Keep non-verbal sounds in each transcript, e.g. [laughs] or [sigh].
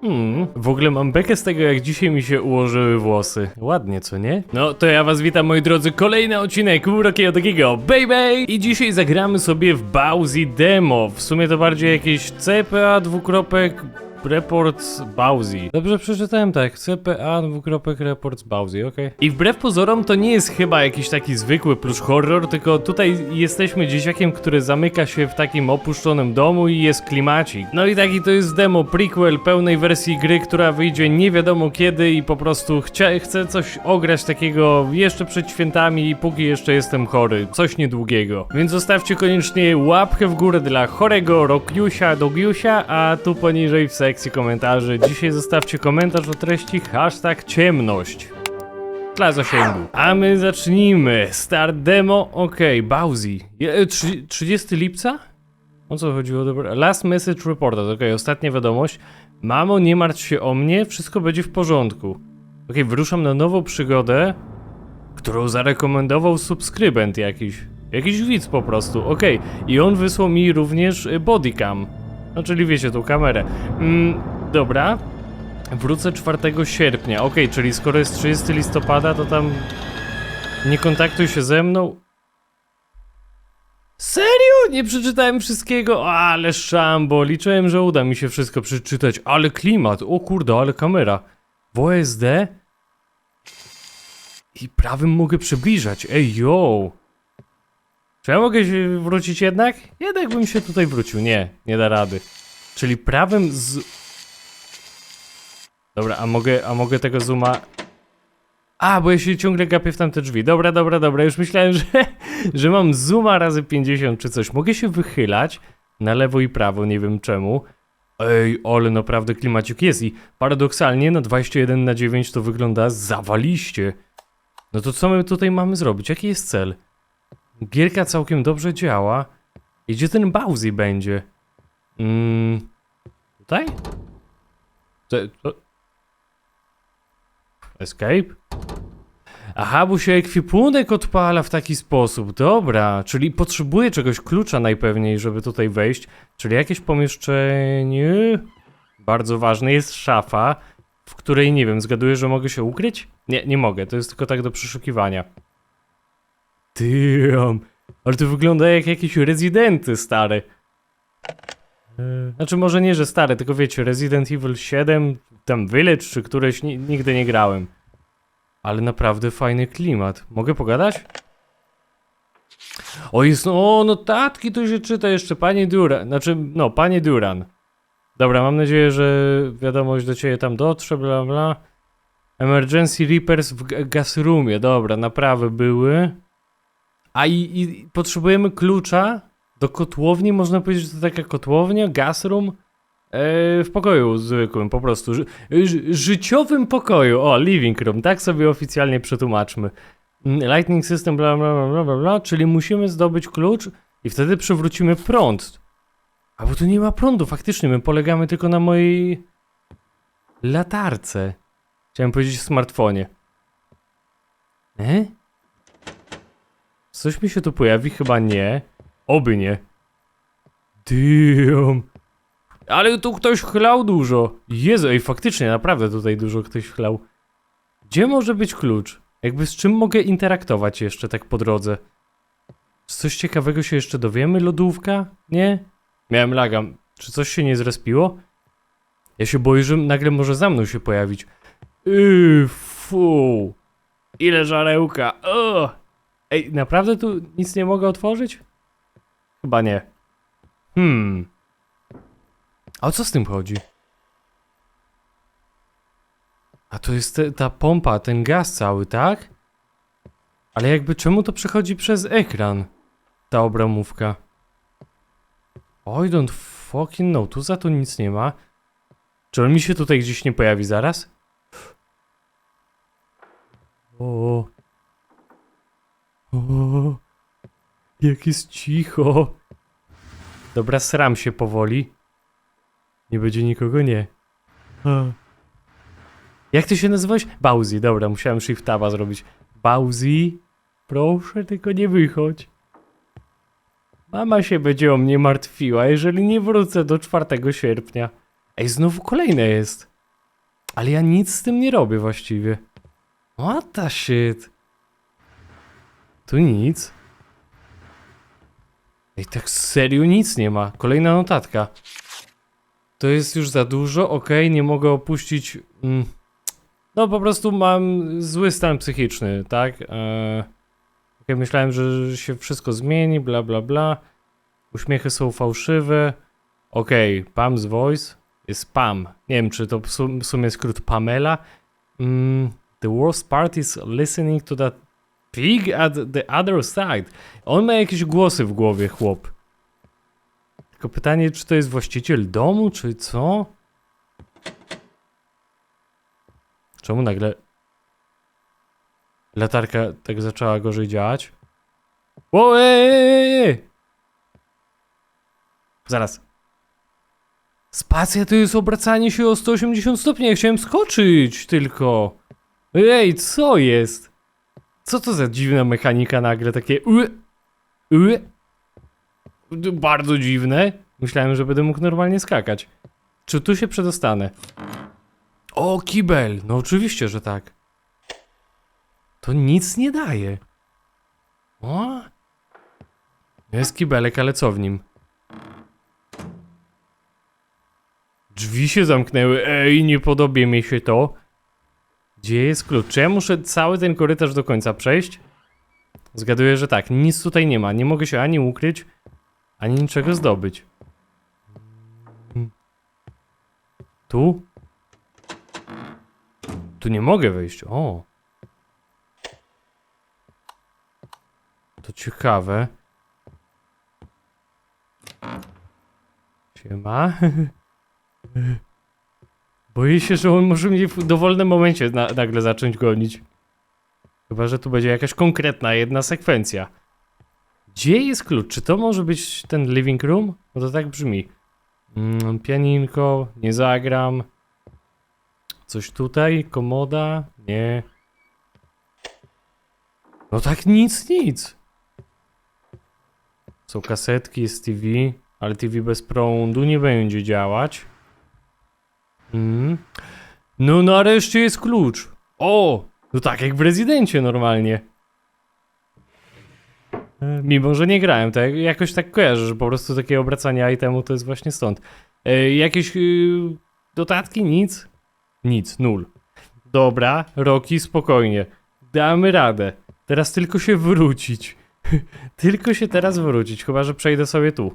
Hmm, w ogóle mam bekę z tego, jak dzisiaj mi się ułożyły włosy. Ładnie, co nie? No, to ja was witam, moi drodzy, kolejny odcinek Urokiego takiego, baby! I dzisiaj zagramy sobie w Bowsy Demo. W sumie to bardziej jakieś CPA dwukropek Reports Bowsy. Dobrze przeczytałem tak, CPA dwukropek Reports Bowsy, okej. I wbrew pozorom to nie jest chyba jakiś taki zwykły plusz horror, tylko tutaj jesteśmy dzieciakiem, który zamyka się w takim opuszczonym domu i jest klimacik. No i taki to jest demo prequel pełnej wersji gry, która wyjdzie nie wiadomo kiedy i po prostu chcia, chcę coś ograć takiego jeszcze przed świętami, póki jeszcze jestem chory. Coś niedługiego. Więc zostawcie koniecznie łapkę w górę dla chorego Rokliusia Dogiusia, a tu poniżej w sekcji komentarzy dzisiaj zostawcie komentarz o treści hashtag ciemność dla zasięgu. A my zacznijmy. Start demo, okej, Bowsy. Je- e, trzy- 30 lipca? O co chodziło? Last message reported, okej, ostatnia wiadomość. Mamo, nie martw się o mnie, wszystko będzie w porządku. Okej, wyruszam na nową przygodę, którą zarekomendował subskrybent jakiś. Jakiś widz po prostu, okej. I on wysłał mi również y, bodycam. No, czyli wiecie, tą kamerę. Mm, dobra, Wrócę 4 sierpnia. Okej, czyli skoro jest 30 listopada, to tam nie kontaktuj się ze mną. Serio? Nie przeczytałem wszystkiego? Ale szambo. Liczyłem, że uda mi się wszystko przeczytać. Ale klimat. O kurde, ale kamera. OSD? I prawym mogę przybliżać. Ej, yo. Czy ja mogę się wrócić jednak? Jednak bym się tutaj wrócił. Nie, nie da rady. Czyli prawym z... Dobra, a mogę, a mogę tego zooma... A, bo ja się ciągle gapię w tamte drzwi. Dobra, dobra, dobra. Już myślałem, że, [laughs] że mam zooma razy 50 czy coś. Mogę się wychylać na lewo i prawo, nie wiem czemu. Ej, ale naprawdę klimacik jest i paradoksalnie na 21 na 9 to wygląda zawaliście. No to co my tutaj mamy zrobić? Jaki jest cel? Gierka całkiem dobrze działa. I gdzie ten Bowsy będzie? Mm, tutaj? To, to... Escape? Aha, bo się ekwipunek odpala w taki sposób. Dobra, czyli potrzebuję czegoś klucza najpewniej, żeby tutaj wejść. Czyli jakieś pomieszczenie. Bardzo ważne jest szafa, w której nie wiem, zgaduję, że mogę się ukryć? Nie, nie mogę, to jest tylko tak do przeszukiwania. Damn, ale to wygląda jak jakieś rezydenty stare. Yy, Znaczy może nie, że stare, tylko wiecie, Resident Evil 7, tam Village czy któreś ni nigdy nie grałem. Ale naprawdę fajny klimat. Mogę pogadać? O, jest, o, notatki tu się czyta jeszcze, panie Duran, znaczy, no, panie Duran. Dobra, mam nadzieję, że wiadomość do ciebie tam dotrze, bla bla. Emergency Reapers w ga- gas roomie, dobra, naprawy były. A i, i potrzebujemy klucza do kotłowni, można powiedzieć, że to taka kotłownia, gas room. E, w pokoju zwykłym, po prostu. Ży, ży, życiowym pokoju. O, living room, tak sobie oficjalnie przetłumaczmy. Mm, Lightning system, bla, bla, bla, bla, bla, czyli musimy zdobyć klucz i wtedy przywrócimy prąd. A bo tu nie ma prądu, faktycznie, my polegamy tylko na mojej latarce. Chciałem powiedzieć smartfonie. E? Coś mi się tu pojawi? Chyba nie. Oby nie. Damn. Ale tu ktoś chlał dużo. Jezu, ej, faktycznie, naprawdę tutaj dużo ktoś chlał. Gdzie może być klucz? Jakby z czym mogę interaktować jeszcze tak po drodze? Coś ciekawego się jeszcze dowiemy? Lodówka? Nie? Miałem laga. Czy coś się nie zrespiło? Ja się boję, że nagle może za mną się pojawić. Yy, fu. Ile żarełka. O! Ej, naprawdę tu nic nie mogę otworzyć? Chyba nie. Hmm. A o co z tym chodzi? A to jest te, ta pompa, ten gaz cały, tak? Ale jakby czemu to przechodzi przez ekran? Ta obramówka. Oj, don't fucking know, tu za to nic nie ma. Czy on mi się tutaj gdzieś nie pojawi zaraz? [gasps] O. O. Jak jest cicho. Dobra, sram się powoli. Nie będzie nikogo, nie. A. Jak ty się nazywałeś? Bowsy, dobra, musiałem shift taba zrobić. Bowsy, proszę, tylko nie wychodź. Mama się będzie o mnie martwiła, jeżeli nie wrócę do 4 sierpnia. Ej, znowu kolejne jest. Ale ja nic z tym nie robię właściwie. What the shit? Tu nic. Ej, tak serio nic nie ma. Kolejna notatka. To jest już za dużo, okej, nie mogę opuścić... Mm. No po prostu mam zły stan psychiczny, tak? Eee, myślałem, że się wszystko zmieni, bla bla bla. Uśmiechy są fałszywe. Okej, Pam's voice jest Pam. Nie wiem, czy to w sumie skrót Pamela. Mm, the worst part is listening to that pig at the other side. On ma jakieś głosy w głowie, chłop. Tylko pytanie, czy to jest właściciel domu, czy co? Czemu nagle latarka tak zaczęła gorzej działać? Ło, ej, ej, ej. Zaraz. Spacja to jest obracanie się o 180 stopni. Ja chciałem skoczyć tylko. Ej, co jest? Co to za dziwna mechanika nagle takie. Bardzo dziwne. Myślałem, że będę mógł normalnie skakać. Czy tu się przedostanę? O, kibel! No oczywiście, że tak. To nic nie daje. O? Jest kibelek, ale co w nim? Drzwi się zamknęły. Ej, nie podobie mi się to. Gdzie jest klucz? Czy ja muszę cały ten korytarz do końca przejść? Zgaduję, że tak. Nic tutaj nie ma. Nie mogę się ani ukryć, ani niczego zdobyć. Hmm. Tu? Tu nie mogę wejść. O. To ciekawe. Siema. [laughs] Boję się, że on może mnie w dowolnym momencie na, nagle zacząć gonić. Chyba, że tu będzie jakaś konkretna jedna sekwencja. Gdzie jest klucz? Czy to może być ten living room? No to tak brzmi. Mm, pianinko, nie zagram. Coś tutaj? Komoda? Nie. No tak nic, nic. Są kasetki, jest TV, ale TV bez prądu nie będzie działać. Mm. No nareszcie jest klucz. O! No tak jak w rezydencie normalnie. E, Mimo, że nie grałem, to jak- jakoś tak kojarzę, że po prostu takie obracanie itemu to jest właśnie stąd. E, jakieś y, dodatki? Nic? Nic, nul. Dobra, Roki, spokojnie. Damy radę. Teraz tylko się wrócić. [laughs] tylko się teraz wrócić, chyba że przejdę sobie tu.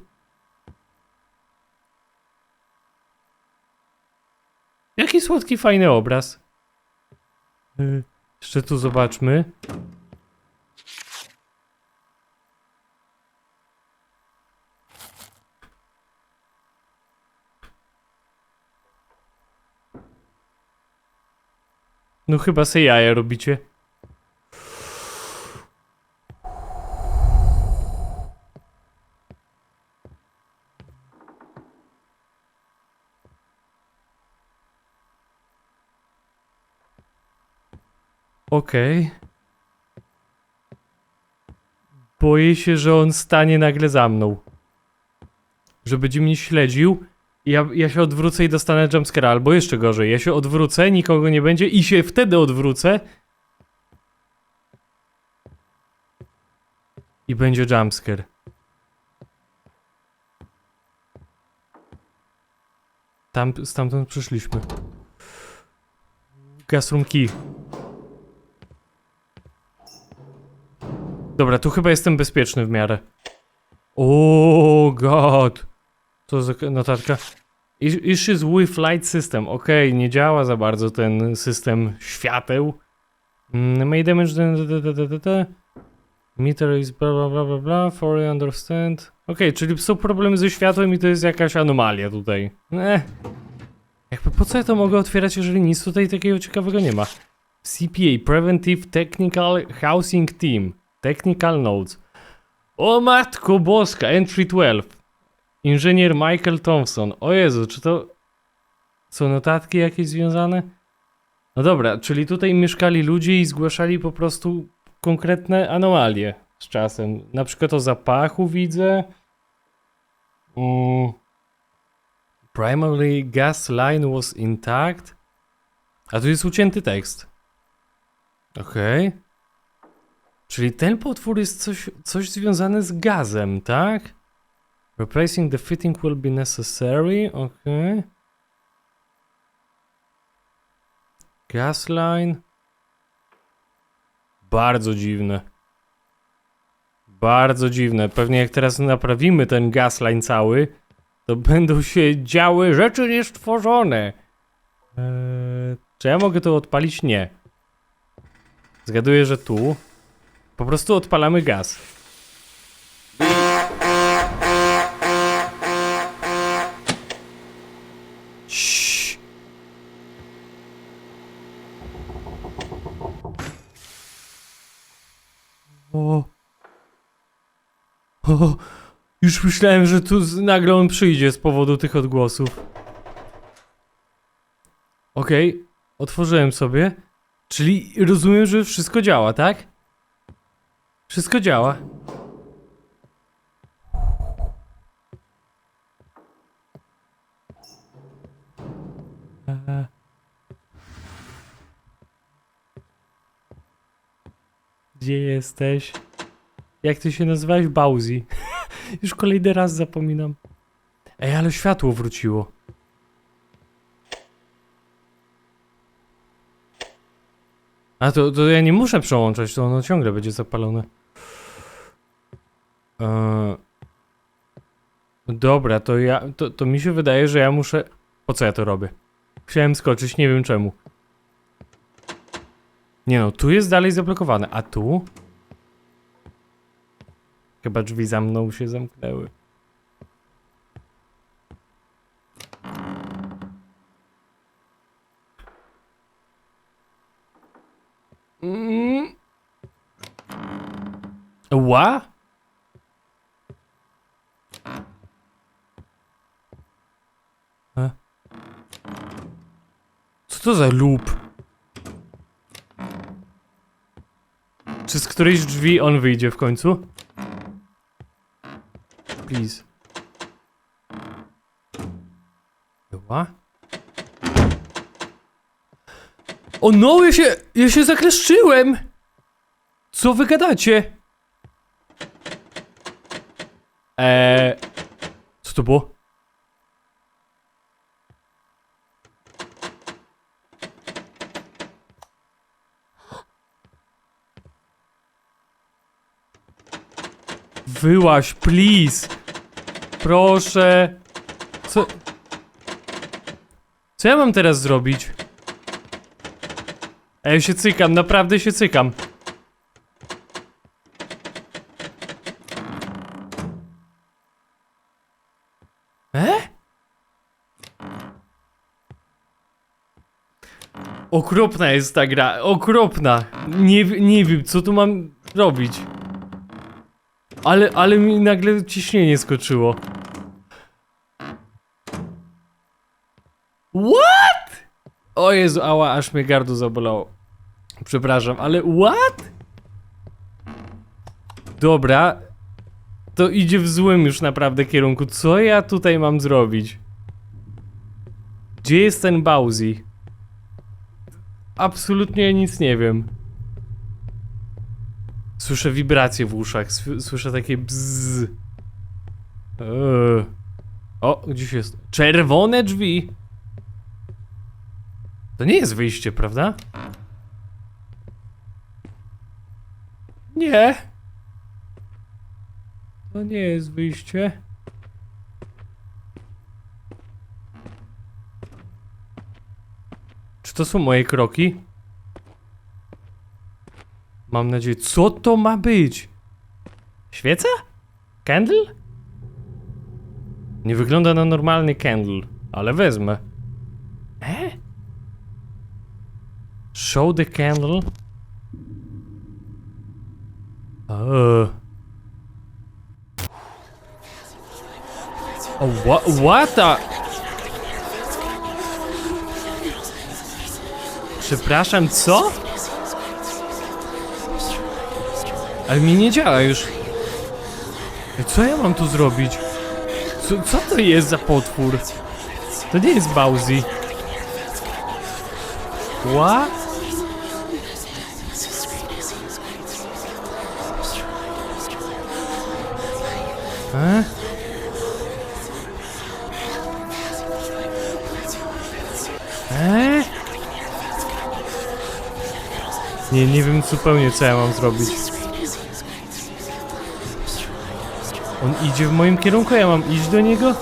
Jaki słodki, fajny obraz. Y, Jeszcze tu zobaczmy. No chyba se jaja robicie. Okej. Boję się, że on stanie nagle za mną. Że będzie mnie śledził. Ja, ja się odwrócę i dostanę jumpscare'a, albo jeszcze gorzej. Ja się odwrócę, nikogo nie będzie i się wtedy odwrócę. I będzie jumpscare. Tam, stamtąd przyszliśmy. Gasroom key. Dobra, tu chyba jestem bezpieczny w miarę. O god. Co za notatka? Is- Issues with light system. Okej, nie działa za bardzo ten system świateł. Mm, May damage the, the, the, the. Meter is bla bla bla bla bla, for you understand. Okej, czyli są problemy ze światłem i to jest jakaś anomalia tutaj. Eh. Jakby po co ja to mogę otwierać, jeżeli nic tutaj takiego ciekawego nie ma? CPA, Preventive Technical Housing Team. Technical Notes. O matko boska, Entry 12. Inżynier Michael Thompson. O Jezu, czy to są notatki jakieś związane? No dobra, czyli tutaj mieszkali ludzie i zgłaszali po prostu konkretne anomalie z czasem. Na przykład o zapachu widzę. Mm. Primarily gas line was intact. A tu jest ucięty tekst. Okej. Czyli ten potwór jest coś, coś związane z gazem, tak? Replacing the fitting will be necessary. Okej. Gas line. Bardzo dziwne. Bardzo dziwne. Pewnie jak teraz naprawimy ten gasline cały, to będą się działy rzeczy niestworzone. Eee, czy ja mogę to odpalić? Nie. Zgaduję, że tu. Po prostu odpalamy gaz. Ciii. O. O. Już myślałem, że tu z- nagle on przyjdzie z powodu tych odgłosów. Okej, otworzyłem sobie. Czyli rozumiem, że wszystko działa, tak? Wszystko działa. Eee. Gdzie jesteś? Jak ty się nazywałeś? Bauzi. [laughs] Już kolejny raz zapominam. Ej, ale światło wróciło. A to, to ja nie muszę przełączać, to ono ciągle będzie zapalone. Eee... Dobra, to ja. To, to mi się wydaje, że ja muszę. Po co ja to robię? Chciałem skoczyć, nie wiem czemu. Nie no, tu jest dalej zablokowane, a tu? Chyba drzwi za mną się zamknęły. Mm. Ła? E? Co za loop? Czy z którejś drzwi on wyjdzie w końcu? Please. Była? O no, ja się, ja się zakleszczyłem! Co wy gadacie? Eee, co to było? Wyłaś, please! Proszę! Co... Co ja mam teraz zrobić? Ja się cykam, naprawdę się cykam. E? Okropna jest ta gra, okropna. Nie, nie wiem, co tu mam robić. Ale, ale mi nagle ciśnienie skoczyło. What? O Jezu, ała, aż mnie gardło zabolało. Przepraszam, ale what? Dobra. To idzie w złym już naprawdę kierunku. Co ja tutaj mam zrobić? Gdzie jest ten Bowsy? Absolutnie nic nie wiem. Słyszę wibracje w uszach, sły- słyszę takie bzzz. Eee. O, gdzieś jest. Czerwone drzwi. To nie jest wyjście, prawda? Nie. To nie jest wyjście. Czy to są moje kroki? Mam nadzieję. Co to ma być? Świeca? Candle? Nie wygląda na normalny candle, ale wezmę. E? Show the candle. Oh. Oh, what, what the? Przepraszam, co? Ale mi nie działa już. Co ja mam tu zrobić? Co, co to jest za potwór? To nie jest Bowsy. What? E? E? Nie, nie wiem zupełnie co ja mam zrobić. On idzie w moim kierunku, ja mam iść do niego?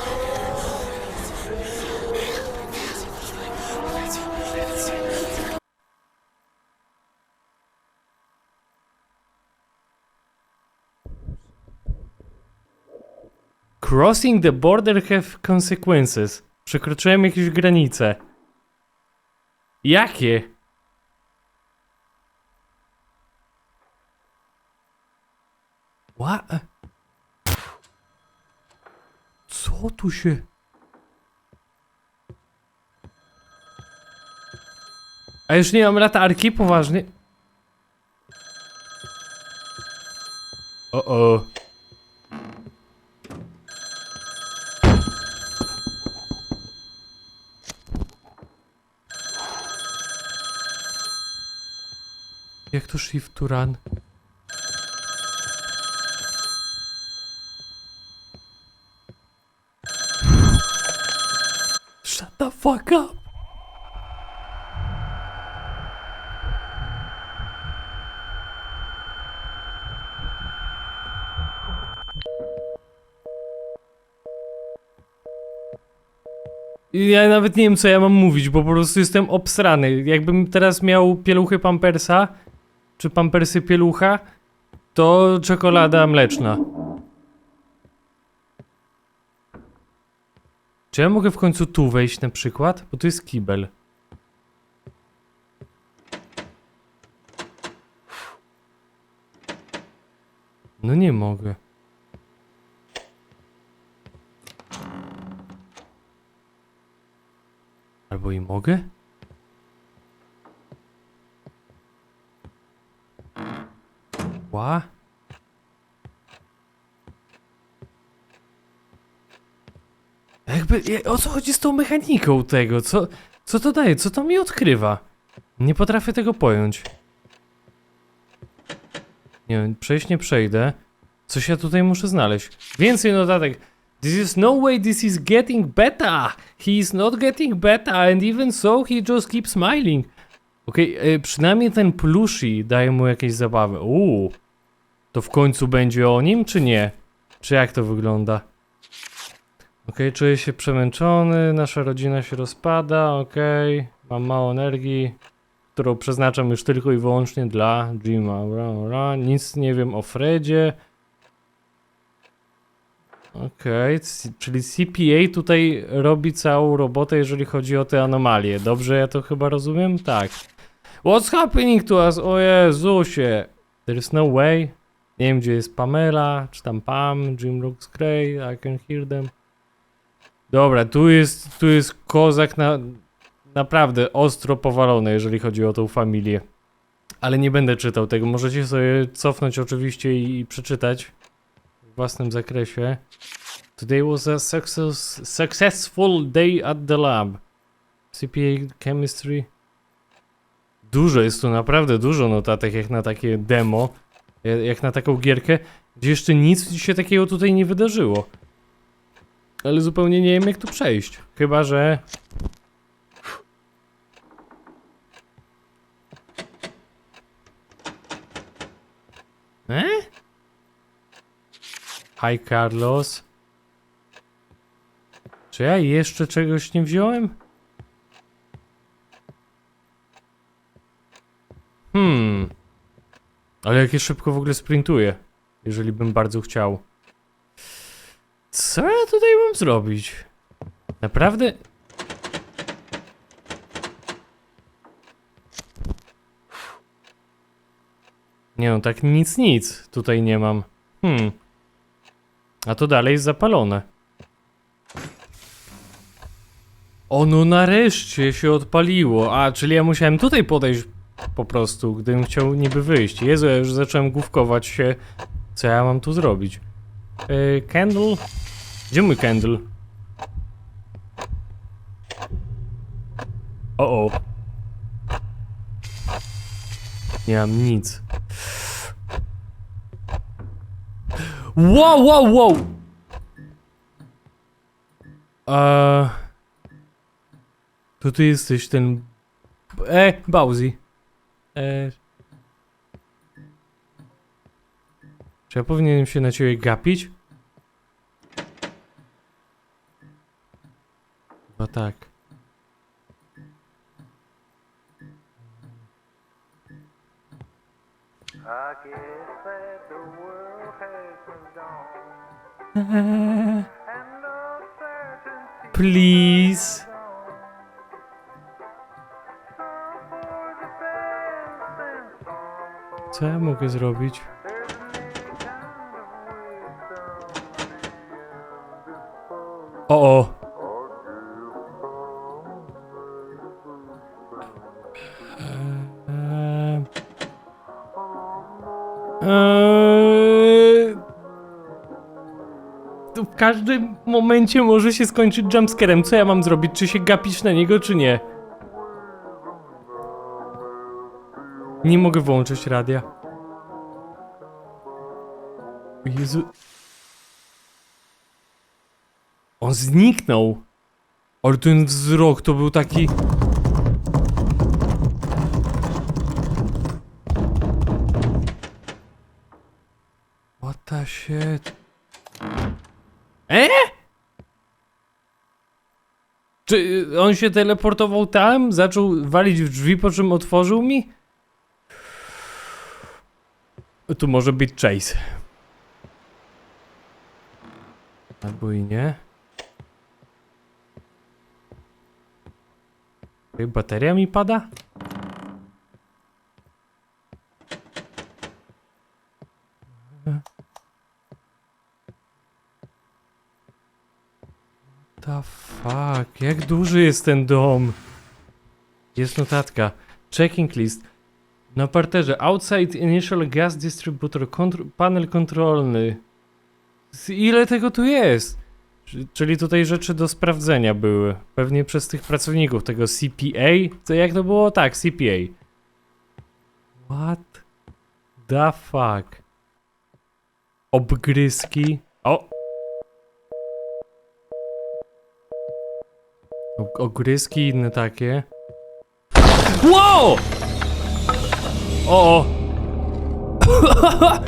Crossing the border have consequences. Przekroczyłem jakieś granice. Jakie? What? Co tu się... A już nie mam latarki, poważnie? O o. Jak to shift to run? Shut the fuck up! Ja nawet nie wiem, co ja mam mówić, bo po prostu jestem obsrany. Jakbym teraz miał pieluchy Pampersa, czy Pampersy pielucha, to czekolada mleczna. Czy ja mogę w końcu tu wejść na przykład? Bo tu jest kibel. No nie mogę. Albo i mogę? Ła? Jakby, o co chodzi z tą mechaniką tego? Co, co to daje? Co to mi odkrywa? Nie potrafię tego pojąć. Nie wiem, przejść nie przejdę. Coś ja tutaj muszę znaleźć. Więcej notatek. This is no way this is getting better. He is not getting better and even so he just keeps smiling. Okej, e, przynajmniej ten plushie daje mu jakieś zabawy. Uuu. To w końcu będzie o nim, czy nie? Czy jak to wygląda? Okej, czuję się przemęczony, nasza rodzina się rozpada, okej. Mam mało energii, którą przeznaczam już tylko i wyłącznie dla Jima. Ura, ura. Nic nie wiem o Fredzie. Okej, c- czyli CPA tutaj robi całą robotę, jeżeli chodzi o te anomalie. Dobrze ja to chyba rozumiem? Tak. What's happening to us? O Jezusie. There's no way. Nie wiem, gdzie jest Pamela, czy tam Pam, Jim looks grey, I can hear them. Dobra, tu jest, tu jest kozak na, naprawdę ostro powalony, jeżeli chodzi o tą familię. Ale nie będę czytał tego, możecie sobie cofnąć oczywiście i, i przeczytać w własnym zakresie. Today was a success, successful day at the lab. CPA Chemistry. Dużo jest tu, naprawdę dużo notatek jak na takie demo, ja- jak na taką gierkę, gdzie jeszcze nic się takiego tutaj nie wydarzyło. Ale zupełnie nie wiem jak tu przejść. Chyba, że... E? Hi Carlos. Czy ja jeszcze czegoś nie wziąłem? Hmm. Ale jak ja szybko w ogóle sprintuję. Jeżeli bym bardzo chciał. Co ja tutaj mam zrobić? Naprawdę? Nie no, tak nic nic tutaj nie mam. Hmm. A to dalej jest zapalone. Ono nareszcie się odpaliło. A, czyli ja musiałem tutaj podejść po prostu, gdybym chciał niby wyjść. Jezu, ja już zacząłem główkować się. Co ja mam tu zrobić? Yy, candle? Gdzie mój candle? O, o. Nie mam nic. Wow, wow, wow! Eee... To ty jesteś ten... E, Bowsy. E... Czy ja powinienem się na ciebie gapić? Chyba tak. [laughs] Please. Co ja mogę zrobić? O, o. Eee... To w każdym momencie może się skończyć jumpscarem. Co ja mam zrobić? Czy się gapić na niego, czy nie? Nie mogę włączyć radia. Jezu. On zniknął. Ale ten wzrok to był taki... What the shit? E? Czy on się teleportował tam, zaczął walić w drzwi, po czym otworzył mi? Tu może być Chase. Albo i nie. Bateria mi pada? The fuck? Jak duży jest ten dom? Jest notatka. Checking list. Na parterze. Outside initial gas distributor. Panel kontrolny. Ile tego tu jest? Czy- Czyli tutaj rzeczy do sprawdzenia były. Pewnie przez tych pracowników tego CPA. Co jak to było? Tak, CPA. What the fuck? Obgryzki. O- Ogryzki i inne takie. Wow! O! o. [laughs]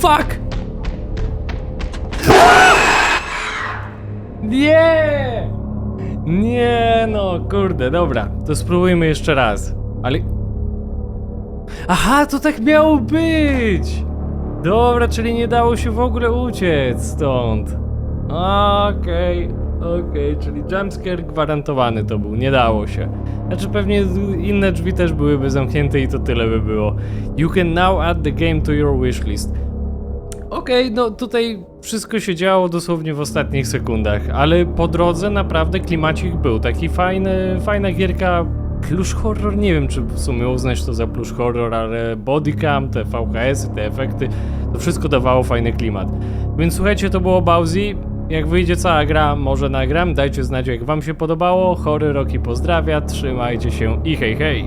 Fuck! Nie! Nie no, kurde, dobra, to spróbujmy jeszcze raz. Ale... Aha, to tak miało być! Dobra, czyli nie dało się w ogóle uciec stąd. Okej, okej, czyli jumpscare gwarantowany to był, nie dało się. Znaczy pewnie inne drzwi też byłyby zamknięte i to tyle by było. You can now add the game to your wishlist. Okej, no tutaj wszystko się działo dosłownie w ostatnich sekundach, ale po drodze naprawdę klimacik był. Taki fajny, fajna gierka plusz horror, nie wiem czy w sumie uznać to za plusz horror, ale bodycam, te VHS-y, te efekty, to wszystko dawało fajny klimat. Więc słuchajcie, to było Bowsy. Jak wyjdzie cała gra, może nagram, dajcie znać jak wam się podobało. Chory Roki pozdrawia, trzymajcie się i hej hej!